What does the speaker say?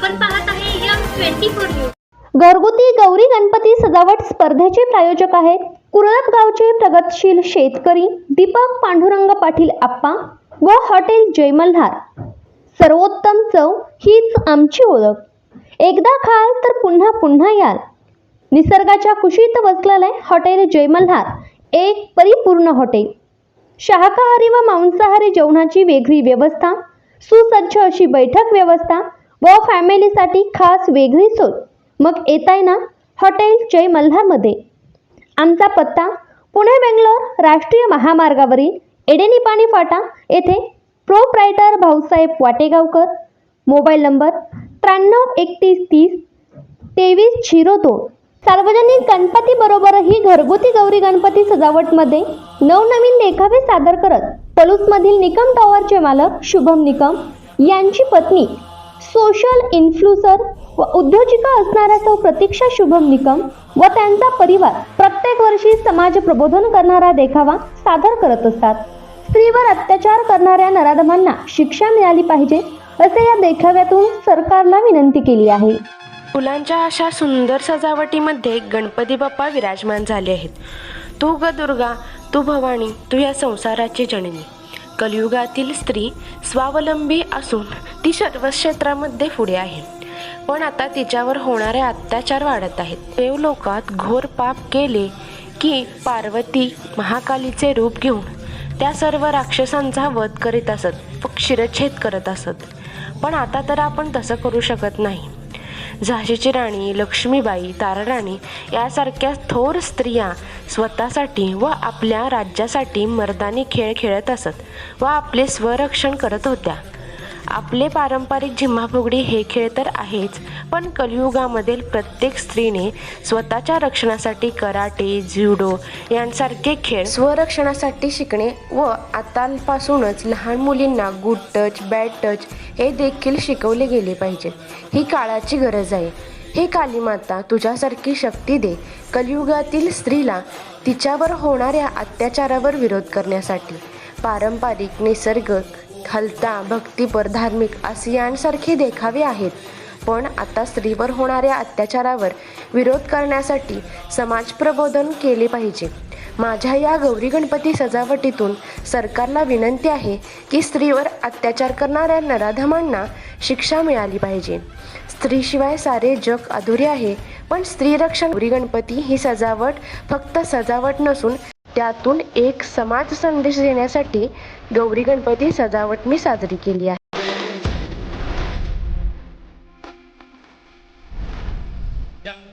आपण पाहत आहे यम ट्वेंटी फोर न्यूज. घरगुती गौरी गणपती सजावट स्पर्धेचे प्रायोजक आहेत. कुरळप गावचे प्रगतशील शेतकरी दीपक पांडुरंग पाटील आप्पा व हॉटेल जयमल्हार. सर्वोत्तम चव हीच आमची ओळख. एकदा खाल तर पुन्हा पुन्हा याल. निसर्गाच्या कुशीत वसलेले हॉटेल जयमल्हार एक परिपूर्ण हॉटेल. शाकाहारी व मांसाहारी जेवणाची वेगळी व्यवस्था सुसज्ज अशी बैठक व्यवस्था व फॅमिलीसाठी खास वेगळी सोय. मग येताय ना हॉटेल जय मल्हारमध्ये. आमचा पत्ता पुणे बेंगलोर राष्ट्रीय महामार्गावरील एडेनीपाणी फाटा येथे proprietor Bhausaheb Wategaonkar. Mobile number त्र्याण्णव एकतीस तीस तेवीस झिरो दोन. सार्वजनिक गणपतीबरोबरही घरगुती गौरी गणपती सजावटमध्ये नवनवीन देखावे सादर करत पलूसमधील निकम टॉवरचे मालक शुभम निकम यांची पत्नी सोशल इन्फ्लुसर व उद्योजिका असणाऱ्या सौ प्रतीक्षा शुभम निकम व त्यांचा परिवार प्रत्येक वर्षी समाज प्रबोधन करणारा देखावा सादर करत असतात. स्त्रीवर अत्याचार करणाऱ्या नराधमांना शिक्षा मिळाली पाहिजे असे या देखाव्यातून सरकारला विनंती केली आहे. फुलांच्या अशा सुंदर सजावटीमध्ये गणपती बाप्पा विराजमान झाले आहेत. तू ग दुर्गा तू भवानी तू या संसाराची जननी. कलियुगातील स्त्री स्वावलंबी असून ती सर्व क्षेत्रामध्ये पुढे आहे. पण आता तिच्यावर होणारे अत्याचार वाढत आहेत. देव लोकात घोर पाप केले की पार्वती महाकालीचे रूप घेऊन त्या सर्व राक्षसांचा वध करीत असत व शिरच्छेद करत असत. पण आता तर आपण तसं करू शकत नाही. झाशीची राणी लक्ष्मीबाई ताराराणी यासारख्या थोर स्त्रिया स्वतःसाठी व आपल्या राज्यासाठी मर्दानी खेळ खेळत असत व आपले स्वरक्षण करत होत्या. आपले पारंपरिक झिम्माफुगडी हे खेळ तर आहेच पण कलियुगामधील प्रत्येक स्त्रीने स्वतःच्या रक्षणासाठी कराटे ज्युडो यांसारखे खेळ स्वरक्षणासाठी शिकणे व आतापासूनच लहान मुलींना गुड टच बॅड टच हे देखील शिकवले गेले पाहिजे ही काळाची गरज आहे. हे कालीमाता तुझ्यासारखी शक्ती दे. कलियुगातील स्त्रीला तिच्यावर होणाऱ्या अत्याचारावर विरोध करण्यासाठी पारंपरिक निसर्ग हलता भक्तीपर धार्मिक असे यांसारखे देखावे आहेत. पण आता स्त्रीवर होणाऱ्या अत्याचारावर विरोध करण्यासाठी समाज प्रबोधन केले पाहिजे. माझ्या या गौरी गणपती सजावटीतून सरकारला विनंती आहे की स्त्रीवर अत्याचार करणाऱ्या नराधमांना शिक्षा मिळाली पाहिजे. स्त्रीशिवाय सारे जग अधुरे आहे पण स्त्री रक्षण गौरी गणपती ही सजावट फक्त सजावट नसून त्यातून एक समाज संदेश देण्यासाठी गौरी गणपती सजावट मी साजरी केली आहे Yeah.